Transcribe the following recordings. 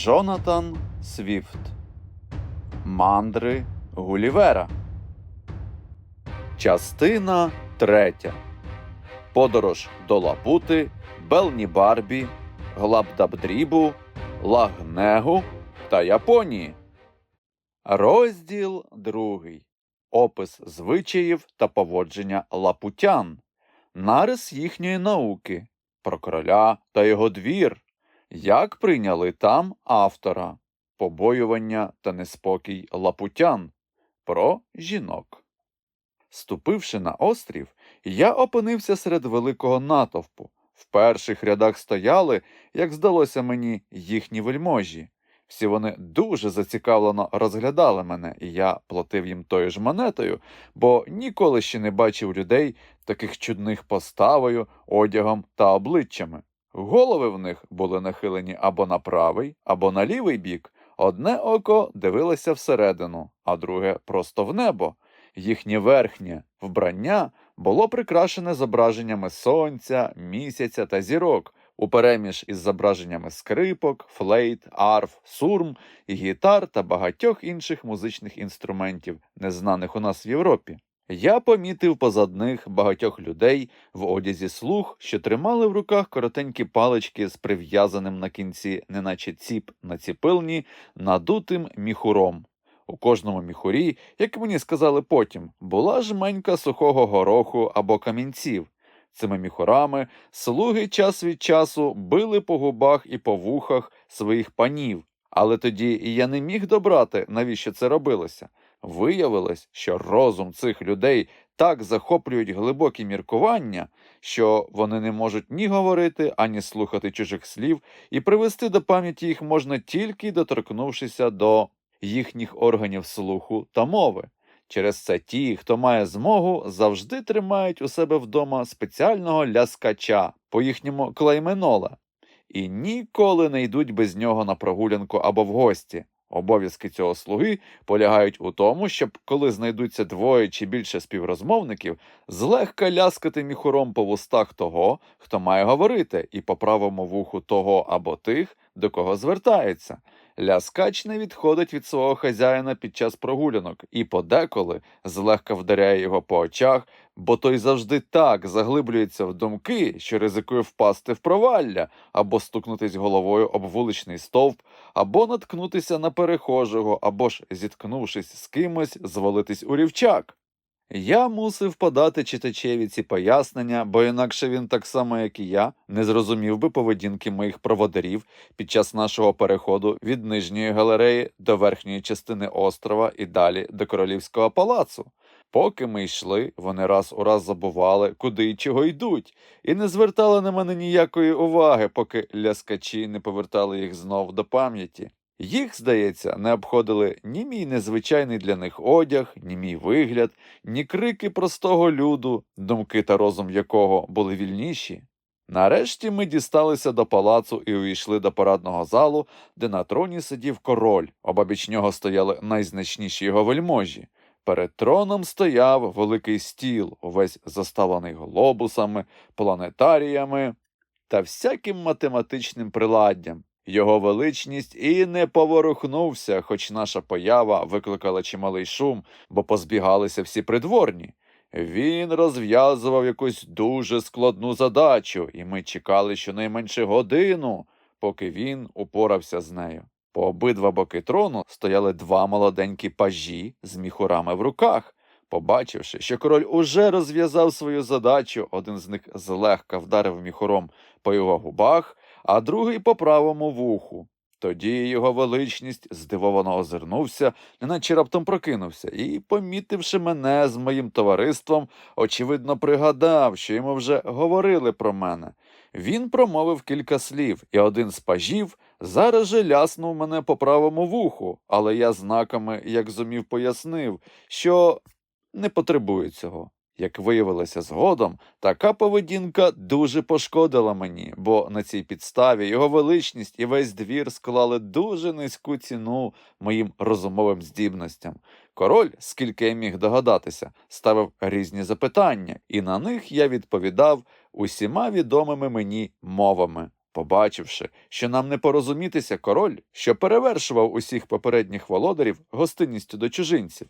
Джонатан Свіфт Мандри Гулівера. Частина третя. Подорож до Лапути, Белні Барбі, Глабдабдрібу, Лагнегу та Японії. Розділ другий. Опис звичаїв та поводження лапутян. Нарис їхньої науки. Про короля та його двір. Як прийняли там автора. Побоювання та неспокій лапутян. Про жінок. Ступивши на острів, я опинився серед великого натовпу. В перших рядах стояли, як здалося мені, їхні вельможі. Всі вони дуже зацікавлено розглядали мене, і я платив їм тою ж монетою, бо ніколи ще не бачив людей таких чудних поставою, одягом та обличчями. Голови в них були нахилені або на правий, або на лівий бік. Одне око дивилося всередину, а друге просто в небо. Їхнє верхнє вбрання було прикрашене зображеннями сонця, місяця та зірок, упереміж із зображеннями скрипок, флейт, арф, сурм, гітар та багатьох інших музичних інструментів, незнаних у нас в Європі. Я помітив позад них багатьох людей в одязі слуг, що тримали в руках коротенькі палички з прив'язаним на кінці, неначе ціп на ціпилні, надутим міхуром. У кожному міхурі, як мені сказали потім, була жменька сухого гороху або камінців. Цими міхурами слуги час від часу били по губах і по вухах своїх панів, але тоді я не міг добрати, навіщо це робилося. Виявилось, що розум цих людей так захоплюють глибокі міркування, що вони не можуть ні говорити, ані слухати чужих слів, і привести до пам'яті їх можна тільки доторкнувшися до їхніх органів слуху та мови. Через це ті, хто має змогу, завжди тримають у себе вдома спеціального ляскача, по їхньому клейменола, і ніколи не йдуть без нього на прогулянку або в гості. Обов'язки цього слуги полягають у тому, щоб, коли знайдуться двоє чи більше співрозмовників, злегка ляскати міхуром по вустах того, хто має говорити, і по правому вуху того або тих, до кого звертаються. Ляскач не відходить від свого хазяїна під час прогулянок і подеколи злегка вдаряє його по очах, бо той завжди так заглиблюється в думки, що ризикує впасти в провалля або стукнутись головою об вуличний стовп, або наткнутися на перехожого, або ж, зіткнувшись з кимось, звалитись у рівчак. Я мусив подати читачеві ці пояснення, бо інакше він, так само як і я, не зрозумів би поведінки моїх проводарів під час нашого переходу від нижньої галереї до верхньої частини острова і далі до королівського палацу. Поки ми йшли, вони раз у раз забували, куди і чого йдуть, і не звертали на мене ніякої уваги, поки ляскачі не повертали їх знов до пам'яті. Їх, здається, не обходили ні мій незвичайний для них одяг, ні мій вигляд, ні крики простого люду, думки та розум якого були вільніші. Нарешті ми дісталися до палацу і увійшли до парадного залу, де на троні сидів король, обабіч нього стояли найзначніші його вельможі. Перед троном стояв великий стіл, увесь заставлений глобусами, планетаріями та всяким математичним приладдям. Його величність і не поворухнувся, хоч наша поява викликала чималий шум, бо позбігалися всі придворні. Він розв'язував якусь дуже складну задачу, і ми чекали щонайменше годину, поки він упорався з нею. По обидва боки трону стояли два молоденькі пажі з міхурами в руках. Побачивши, що король уже розв'язав свою задачу, один з них злегка вдарив міхуром по його губах, а другий по правому вуху. Тоді його величність здивовано озирнувся, неначе раптом прокинувся, і, помітивши мене з моїм товариством, очевидно пригадав, що йому вже говорили про мене. Він промовив кілька слів, і один з пажів зараз же ляснув мене по правому вуху, але я знаками, як зумів, пояснив, що не потребує цього. Як виявилося згодом, така поведінка дуже пошкодила мені, бо на цій підставі його величність і весь двір склали дуже низьку ціну моїм розумовим здібностям. Король, скільки я міг догадатися, ставив різні запитання, і на них я відповідав усіма відомими мені мовами. Побачивши, що нам не порозумітися, король, що перевершував усіх попередніх володарів гостинністю до чужинців,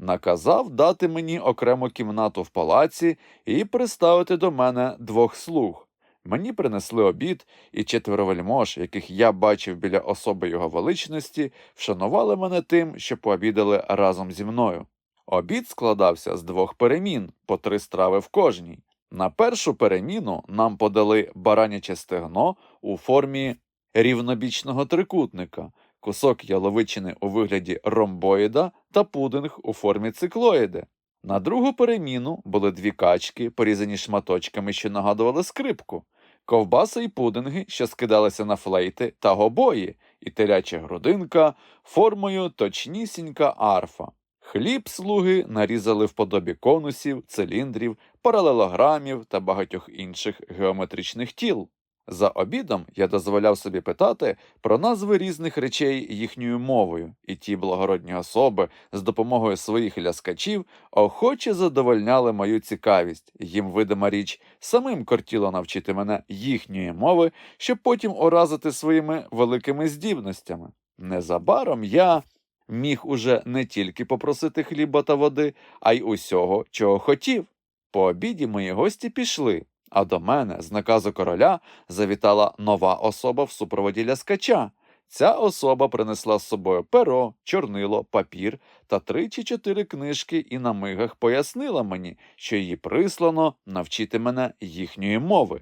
наказав дати мені окрему кімнату в палаці і приставити до мене двох слуг. Мені принесли обід, і четверо вельмож, яких я бачив біля особи його величності, вшанували мене тим, що пообідали разом зі мною. Обід складався з двох перемін, по три страви в кожній. На першу переміну нам подали бараняче стегно у формі рівнобічного трикутника, кусок яловичини у вигляді ромбоїда та пудинг у формі циклоїди. На другу переміну були дві качки, порізані шматочками, що нагадували скрипку, ковбаси і пудинги, що скидалися на флейти та гобої, і теляча грудинка формою точнісінька арфа. Хліб слуги нарізали в подобі конусів, циліндрів, паралелограмів та багатьох інших геометричних тіл. За обідом я дозволяв собі питати про назви різних речей їхньою мовою, і ті благородні особи з допомогою своїх ляскачів охоче задовольняли мою цікавість. Їм видима річ самим кортіло навчити мене їхньої мови, щоб потім уразити своїми великими здібностями. Незабаром я міг уже не тільки попросити хліба та води, а й усього, чого хотів. По обіді мої гості пішли, а до мене з наказу короля завітала нова особа в супроводі ляскача. Ця особа принесла з собою перо, чорнило, папір та три чи чотири книжки і на мигах пояснила мені, що її прислано навчити мене їхньої мови.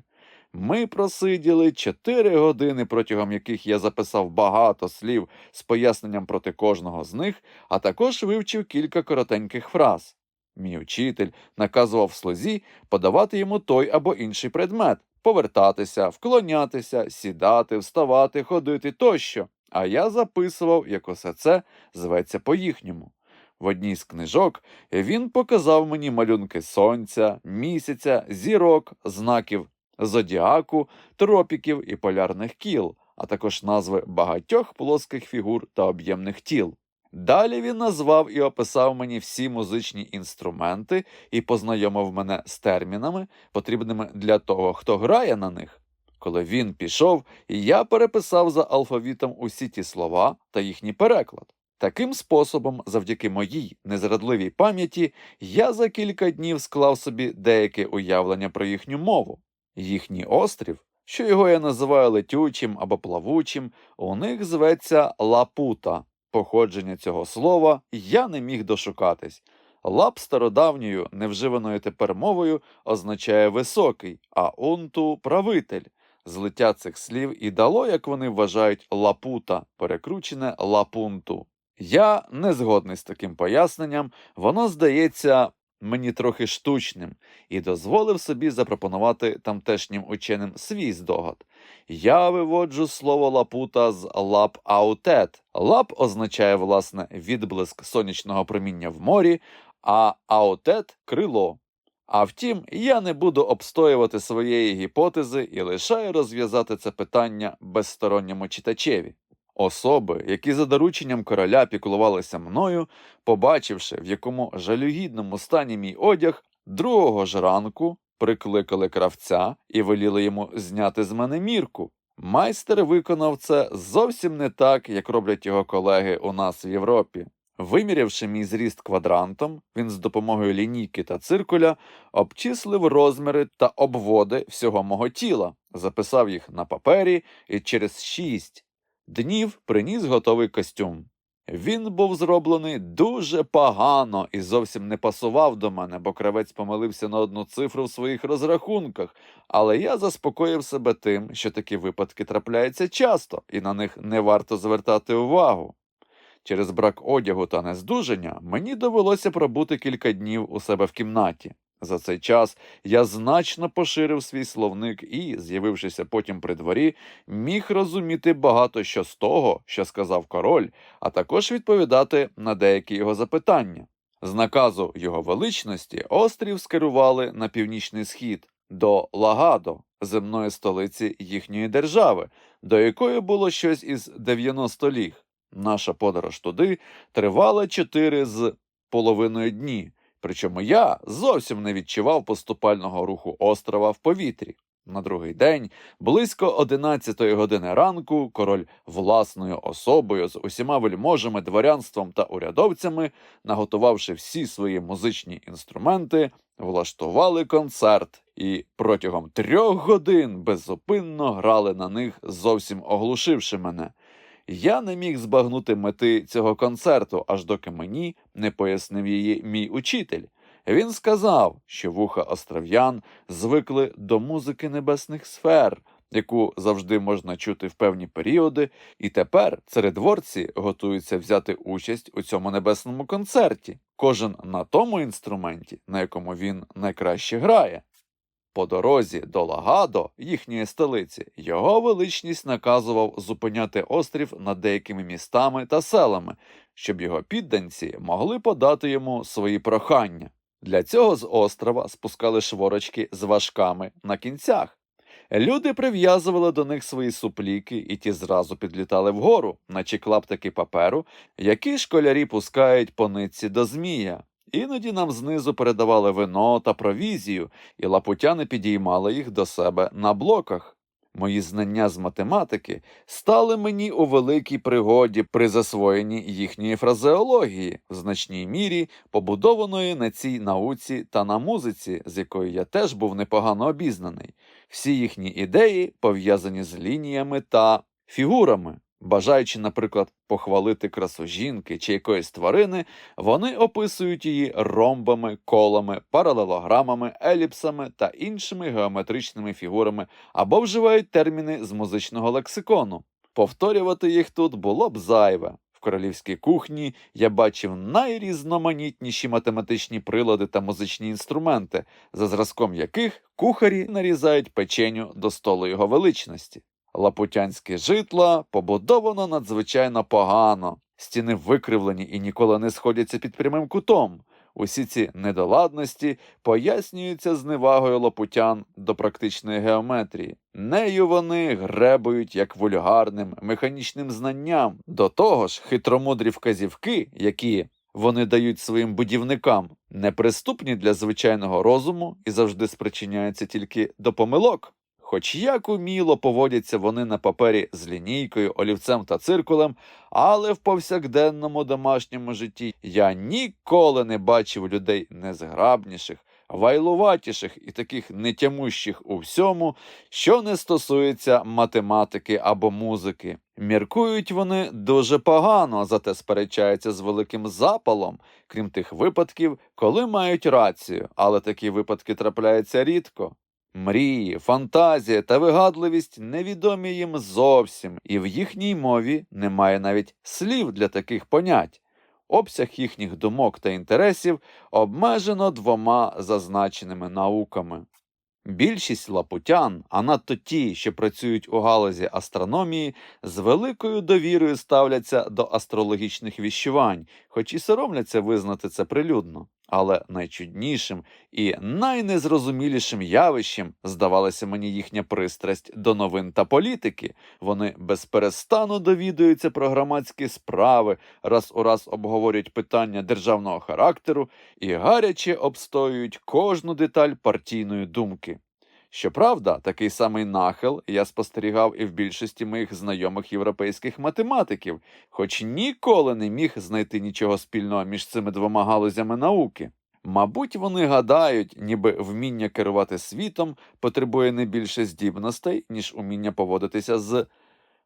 Ми просиділи чотири години, протягом яких я записав багато слів з поясненням проти кожного з них, а також вивчив кілька коротеньких фраз. Мій учитель наказував слузі подавати йому той або інший предмет, повертатися, вклонятися, сідати, вставати, ходити тощо. А я записував, як усе це зветься по-їхньому. В одній з книжок він показав мені малюнки сонця, місяця, зірок, знаків зодіаку, тропіків і полярних кіл, а також назви багатьох плоских фігур та об'ємних тіл. Далі він назвав і описав мені всі музичні інструменти і познайомив мене з термінами, потрібними для того, хто грає на них. Коли він пішов, я переписав за алфавітом усі ті слова та їхній переклад. Таким способом, завдяки моїй незрадливій пам'яті, я за кілька днів склав собі деяке уявлення про їхню мову. Їхній острів, що його я називаю летючим або плавучим, у них зветься Лапута. Походження цього слова я не міг дошукатись. Лап стародавньою, невживаною тепер мовою, означає високий, а унту правитель. Злиття цих слів і дало, як вони вважають, лапута, перекручене лапунту. Я не згодний з таким поясненням, воно здається мені трохи штучним, і дозволив собі запропонувати тамтешнім ученим свій здогад. Я виводжу слово лапута з лап аутет. Лап означає, власне, відблиск сонячного проміння в морі, а аутет крило. А втім, я не буду обстоювати своєї гіпотези і лишаю розв'язати це питання безсторонньому читачеві. Особи, які за дорученням короля піклувалися мною, побачивши, в якому жалюгідному стані мій одяг, другого ж ранку прикликали кравця і веліли йому зняти з мене мірку. Майстер виконав це зовсім не так, як роблять його колеги у нас в Європі. Вимірявши мій зріст квадрантом, він з допомогою лінійки та циркуля обчислив розміри та обводи всього мого тіла, записав їх на папері і через шість днів приніс готовий костюм. Він був зроблений дуже погано і зовсім не пасував до мене, бо кравець помилився на одну цифру в своїх розрахунках, але я заспокоїв себе тим, що такі випадки трапляються часто, і на них не варто звертати увагу. Через брак одягу та нездужання мені довелося пробути кілька днів у себе в кімнаті. За цей час я значно поширив свій словник і, з'явившися потім при дворі, міг розуміти багато що з того, що сказав король, а також відповідати на деякі його запитання. З наказу його величності острів скерували на північний схід до Лагадо, земної столиці їхньої держави, до якої було щось із 90 ліг. Наша подорож туди тривала чотири з половиною дні. Причому я зовсім не відчував поступального руху острова в повітрі. На другий день, близько 11 години ранку, король власною особою з усіма вельможами, дворянством та урядовцями, наготувавши всі свої музичні інструменти, влаштували концерт і протягом трьох годин беззупинно грали на них, зовсім оглушивши мене. Я не міг збагнути мети цього концерту, аж доки мені не пояснив її мій учитель. Він сказав, що вуха остров'ян звикли до музики небесних сфер, яку завжди можна чути в певні періоди, і тепер царедворці готуються взяти участь у цьому небесному концерті, кожен на тому інструменті, на якому він найкраще грає. По дорозі до Лагадо, їхньої столиці, його величність наказував зупиняти острів над деякими містами та селами, щоб його підданці могли подати йому свої прохання. Для цього з острова спускали шворочки з важками на кінцях. Люди прив'язували до них свої супліки, і ті зразу підлітали вгору, наче клаптики паперу, які школярі пускають по нитці до змія. Іноді нам знизу передавали вино та провізію, і лапутяни підіймали їх до себе на блоках. Мої знання з математики стали мені у великій пригоді при засвоєнні їхньої фразеології, в значній мірі побудованої на цій науці та на музиці, з якою я теж був непогано обізнаний. Всі їхні ідеї пов'язані з лініями та фігурами. Бажаючи, наприклад, похвалити красу жінки чи якоїсь тварини, вони описують її ромбами, колами, паралелограмами, еліпсами та іншими геометричними фігурами або вживають терміни з музичного лексикону. Повторювати їх тут було б зайве. В королівській кухні я бачив найрізноманітніші математичні прилади та музичні інструменти, за зразком яких кухарі нарізають печеню до столу його величності. Лапутянське житло побудовано надзвичайно погано, стіни викривлені і ніколи не сходяться під прямим кутом. Усі ці недоладності пояснюються зневагою лапутян до практичної геометрії. Нею вони гребують як вульгарним механічним знанням. До того ж, хитромудрі вказівки, які вони дають своїм будівникам, неприступні для звичайного розуму і завжди спричиняються тільки до помилок. Хоч як уміло поводяться вони на папері з лінійкою, олівцем та циркулем, але в повсякденному домашньому житті я ніколи не бачив людей незграбніших, вайлуватіших і таких нетямущих у всьому, що не стосується математики або музики. Міркують вони дуже погано, зате сперечаються з великим запалом, крім тих випадків, коли мають рацію, але такі випадки трапляються рідко. Мрії, фантазія та вигадливість невідомі їм зовсім, і в їхній мові немає навіть слів для таких понять. Обсяг їхніх думок та інтересів обмежено двома зазначеними науками. Більшість лапутян, а надто ті, що працюють у галузі астрономії, з великою довірою ставляться до астрологічних віщувань, хоч і соромляться визнати це прилюдно. Але найчуднішим і найнезрозумілішим явищем здавалася мені їхня пристрасть до новин та політики. Вони безперестану довідуються про громадські справи, раз у раз обговорюють питання державного характеру і гаряче обстоюють кожну деталь партійної думки. Щоправда, такий самий нахил я спостерігав і в більшості моїх знайомих європейських математиків, хоч ніколи не міг знайти нічого спільного між цими двома галузями науки. Мабуть, вони гадають, ніби вміння керувати світом потребує не більше здібностей, ніж уміння поводитися з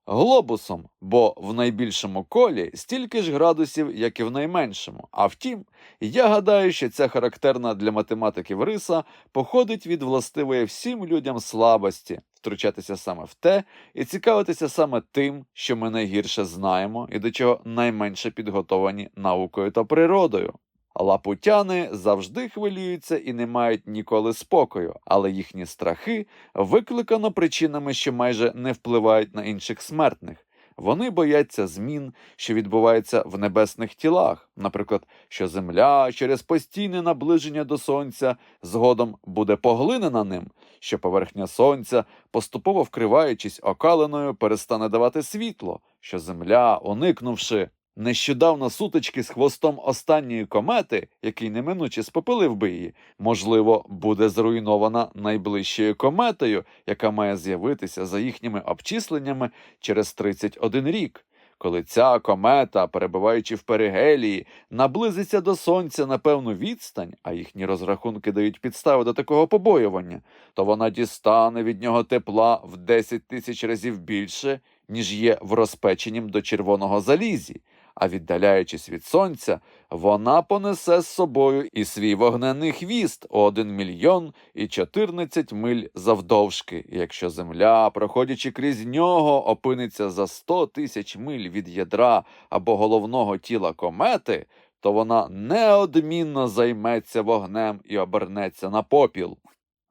глобусом, бо в найбільшому колі стільки ж градусів, як і в найменшому. А втім, я гадаю, що ця характерна для математиків риса походить від властивої всім людям слабості втручатися саме в те і цікавитися саме тим, що ми найгірше знаємо і до чого найменше підготовані наукою та природою. Лапутяни завжди хвилюються і не мають ніколи спокою, але їхні страхи викликано причинами, що майже не впливають на інших смертних. Вони бояться змін, що відбуваються в небесних тілах, наприклад, що Земля через постійне наближення до Сонця згодом буде поглинена ним, що поверхня Сонця, поступово вкриваючись окаленою, перестане давати світло, що Земля, уникнувши Нещодавно сутички з хвостом останньої комети, який неминуче спопилив би її, можливо, буде зруйнована найближчою кометою, яка має з'явитися за їхніми обчисленнями через 31 рік. Коли ця комета, перебуваючи в перигелії, наблизиться до сонця на певну відстань, а їхні розрахунки дають підстави до такого побоювання, то вона дістане від нього тепла в 10 тисяч разів більше, ніж є в розпеченім до червоного залізі. А віддаляючись від сонця, вона понесе з собою і свій вогненний хвіст у 1 мільйон і 14 миль завдовжки. Якщо земля, проходячи крізь нього, опиниться за 100 тисяч миль від ядра або головного тіла комети, то вона неодмінно займеться вогнем і обернеться на попіл.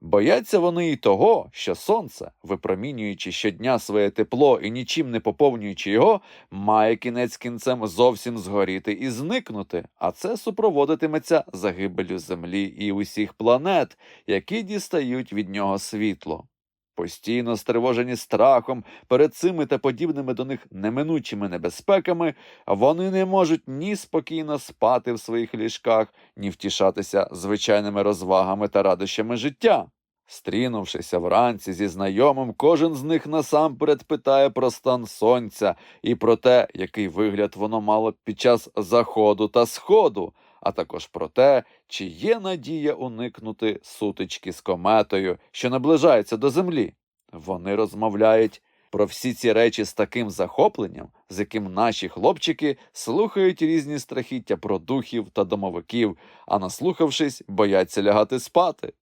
Бояться вони і того, що сонце, випромінюючи щодня своє тепло і нічим не поповнюючи його, має кінець кінцем зовсім згоріти і зникнути, а це супроводитиметься загибелю Землі і усіх планет, які дістають від нього світло. Постійно стривожені страхом перед цими та подібними до них неминучими небезпеками, вони не можуть ні спокійно спати в своїх ліжках, ні втішатися звичайними розвагами та радощами життя. Стрінувшися вранці зі знайомим, кожен з них насамперед питає про стан сонця і про те, який вигляд воно мало під час заходу та сходу, а також про те, чи є надія уникнути сутички з кометою, що наближається до землі. Вони розмовляють про всі ці речі з таким захопленням, з яким наші хлопчики слухають різні страхіття про духів та домовиків, а наслухавшись, бояться лягати спати.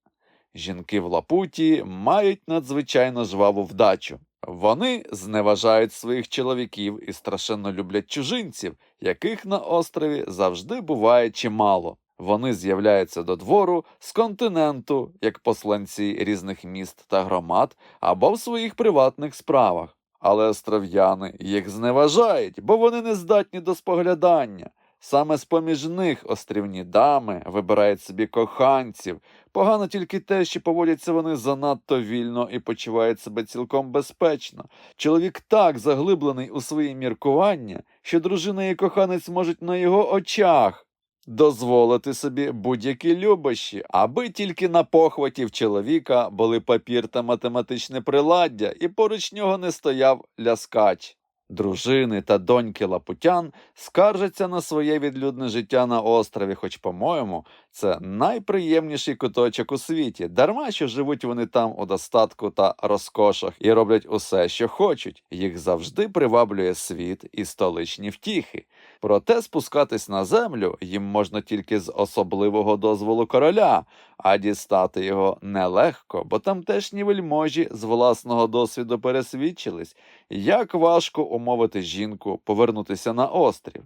Жінки в Лапуті мають надзвичайно жваву вдачу. Вони зневажають своїх чоловіків і страшенно люблять чужинців, яких на острові завжди буває чимало. Вони з'являються до двору з континенту, як посланці різних міст та громад, або в своїх приватних справах. Але остров'яни їх зневажають, бо вони не здатні до споглядання. Саме з поміж них острівні дами вибирають собі коханців. Погано тільки те, що поводяться вони занадто вільно і почувають себе цілком безпечно. Чоловік так заглиблений у свої міркування, що дружина і коханець можуть на його очах дозволити собі будь-які любощі, аби тільки на похваті в чоловіка були папір та математичне приладдя, і поруч нього не стояв ляскач. Дружини та доньки лапутян скаржаться на своє відлюдне життя на острові, хоч, по-моєму, це найприємніший куточок у світі, дарма що живуть вони там у достатку та розкошах і роблять усе, що хочуть. Їх завжди приваблює світ і столичні втіхи. Проте спускатись на землю їм можна тільки з особливого дозволу короля, а дістати його нелегко, бо тамтешні вельможі з власного досвіду пересвідчились, як важко умовити жінку повернутися на острів.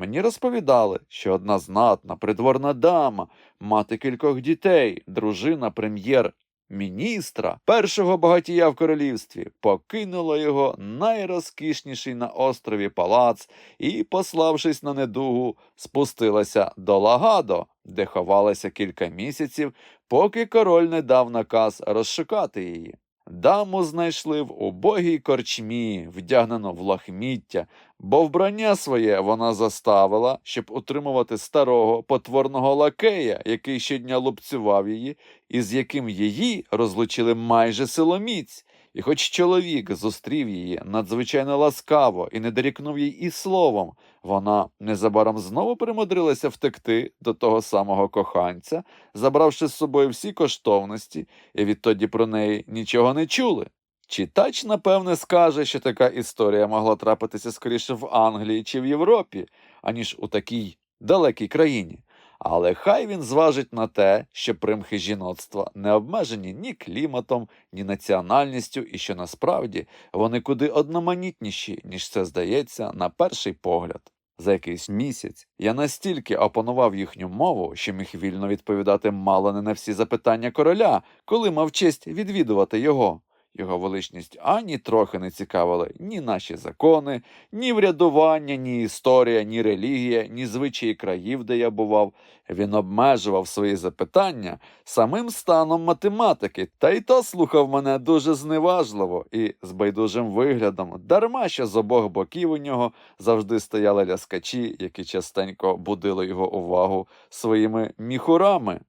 Мені розповідали, що одна знатна придворна дама, мати кількох дітей, дружина прем'єр. Міністра, першого багатія в королівстві, покинула його найрозкішніший на острові палац і, пославшись на недугу, спустилася до Лагадо, де ховалася кілька місяців, поки король не дав наказ розшукати її. Даму знайшли в убогій корчмі, вдягнено в лахміття, бо вбрання своє вона заставила, щоб утримувати старого потворного лакея, який щодня лупцював її, і з яким її розлучили майже силоміць. І хоч чоловік зустрів її надзвичайно ласкаво і не дорікнув їй і словом, вона незабаром знову примудрилася втекти до того самого коханця, забравши з собою всі коштовності, і відтоді про неї нічого не чули. Читач, напевне, скаже, що така історія могла трапитися скоріше в Англії чи в Європі, аніж у такій далекій країні. Але хай він зважить на те, що примхи жіноцтва не обмежені ні кліматом, ні національністю, і що насправді вони куди одноманітніші, ніж це здається на перший погляд. За якийсь місяць я настільки опанував їхню мову, що міг вільно відповідати мало не на всі запитання короля, коли мав честь відвідувати його. Його величність ані трохи не цікавили ні наші закони, ні врядування, ні історія, ні релігія, ні звичаї країв, де я бував. Він обмежував свої запитання самим станом математики, та й то слухав мене дуже зневажливо і з байдужим виглядом, дарма що з обох боків у нього завжди стояли ляскачі, які частенько будили його увагу своїми міхурами.